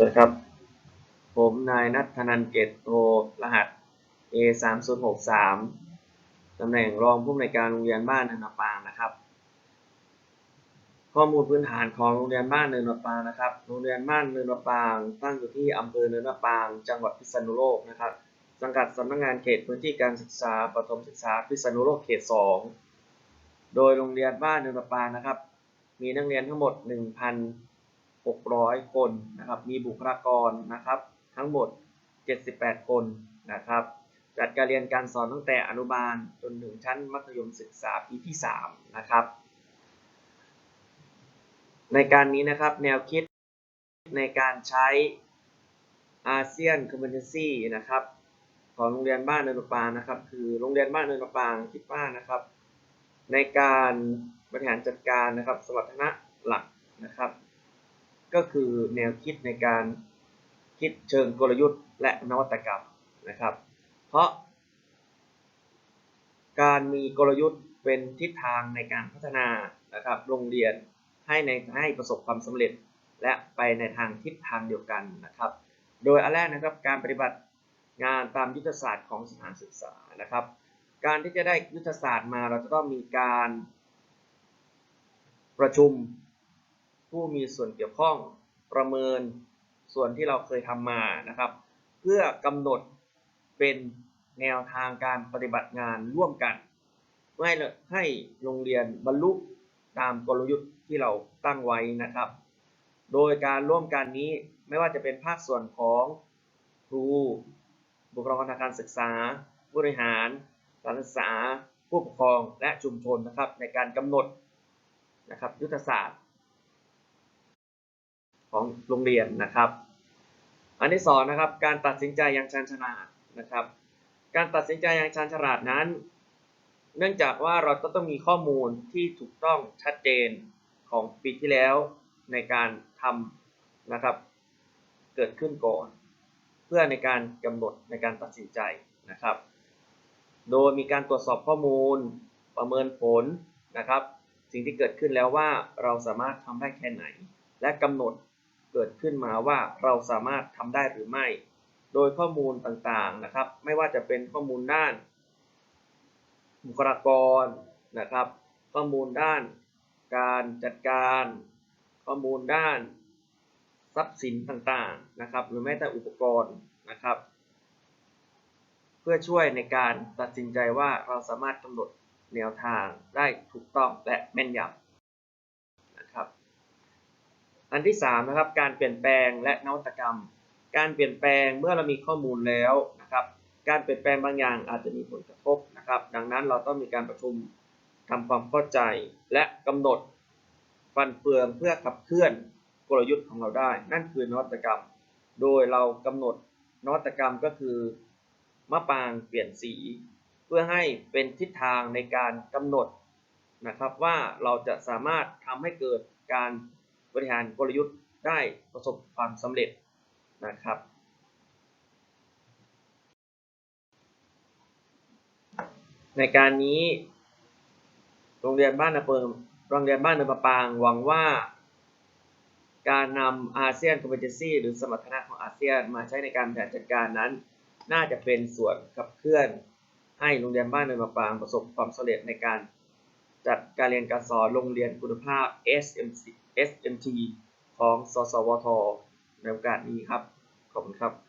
วัสดีครับ ผมนายนัทธนันเกตโทรหัส A 3 0 6 3ตำแหน่งรองผู้อำนวยการโรงเรียนบ้านเนินปางนะครับ ข้อมูลพื้นฐานของโรงเรียนบ้านเนินมะปางนะครับ โรงเรียนบ้านเนินมะปาง ตั้งอยู่ที่อำเภอเนินมะปาง จังหวัดพิษณุโลกนะครับ สังกัดสำนักงานเขตพื้นที่การศึกษาประถมศึกษาพิษณุโลกเขต 2 โดยโรงเรียนบ้านเนินมะปางนะครับ มีนักเรียนทั้งหมด 1,000 600 คนนะครับ มีบุคลากรนะครับ ทั้งหมด 78 คนนะครับ จัดการเรียนการสอนตั้งแต่อนุบาลจนถึงชั้นมัธยมศึกษาปีที่ 3 นะครับ ในการนี้นะครับแนวคิดในการใช้อาเซียนคอมมูนิตี้นะครับ ของโรงเรียนบ้านเนินมะปางนะครับ คือโรงเรียนบ้านเนินมะปางคิดว่านะครับ ในการบริหารจัดการนะครับ สมรรถนะหลักนะครับ ก็คือแนวคิดในการคิดเชิงกลยุทธ์และนวัตกรรมนะครับ เพราะ การมีกลยุทธ์เป็นทิศทางในการพัฒนานะครับโรงเรียนให้ในให้ประสบความสำเร็จ และไปในทางทิศทางเดียวกันนะครับ โดยอันแรกนะครับการปฏิบัติงานตามยุทธศาสตร์ของสถานศึกษานะครับ การที่จะได้ยุทธศาสตร์มาเราจะต้องมีการประชุม ผู้มีส่วนเกี่ยวข้องประเมินส่วนที่เราเคยทำมานะครับ เพื่อกำหนดเป็นแนวทางการปฏิบัติงานร่วมกันเพื่อให้ให้โรงเรียนบรรลุตามกลยุทธ์ที่เราตั้งไว้นะครับ โดยการร่วมกันนี้ไม่ว่าจะเป็นภาคส่วนของครู บุคลากรทางการศึกษาผู้บริหารสานศึกษา ผู้ปกครองและชุมชนนะครับ ในการกำหนดนะครับยุทธศาสตร์ ของโรงเรียนนะครับ อันที่สองนะครับ การตัดสินใจอย่างชันฉลาดนะครับ การตัดสินใจอย่างชันฉลาดนั้น เนื่องจากว่าเราก็ต้องมีข้อมูลที่ถูกต้องชัดเจนของปีที่แล้วในการทำนะครับ เกิดขึ้นก่อน เพื่อในการกำหนดในการตัดสินใจนะครับ โดยมีการตรวจสอบข้อมูลประเมินผลนะครับ สิ่งที่เกิดขึ้นแล้วว่าเราสามารถทำได้แค่ไหน และกำหนด เกิดขึ้นมาว่าเราสามารถทำได้หรือไม่ โดยข้อมูลต่างๆนะครับ ไม่ว่าจะเป็นข้อมูลด้าน บุคลากรนะครับ ข้อมูลด้าน การจัดการ ข้อมูลด้านทรัพย์สินต่างๆนะครับ หรือแม้แต่อุปกรณ์นะครับ เพื่อช่วยในการตัดสินใจว่าเราสามารถกำหนดแนวทางได้ถูกต้องและแม่นยำ อันที่3นะครับการเปลี่ยนแปลงและนวัตกรรม การเปลี่ยนแปลงเมื่อเรามีข้อมูลแล้วนะครับ การเปลี่ยนแปลงบางอย่างอาจจะมีผลกระทบนะครับ ดังนั้นเราต้องมีการประชุมทำความเข้าใจ และกำหนดฟันเฟืองเพื่อขับเคลื่อนกลยุทธ์ของเราได้ นั่นคือนวัตกรรม โดยเรากำหนดนวัตกรรมก็คือมะปางเปลี่ยนสี เพื่อให้เป็นทิศทางในการกำหนดนะครับว่าเราจะสามารถทำให้เกิดการ ริหารกลยุทธ์ได้ประสบความสำเร็จนะครับ ในการนี้โรงเรียนบ้านนาเปิงโรงเรียนบ้านเนินมะปางหวังว่า การนำอาเซียนคอมเพ e ซีหรือสมรรถนะของอาเซียนมาใช้ในการบริหารจัดการนั้น น่าจะเป็นส่วนขับเคลื่อน ให้โรงเรียนบ้านเนินมะปางประสบความสำเร็จในการจัดการเรียนการสอนโรงเรียนคุณภาพ SMC SMT ของ สสวท ในโอกาสนี้ครับ ขอบคุณครับ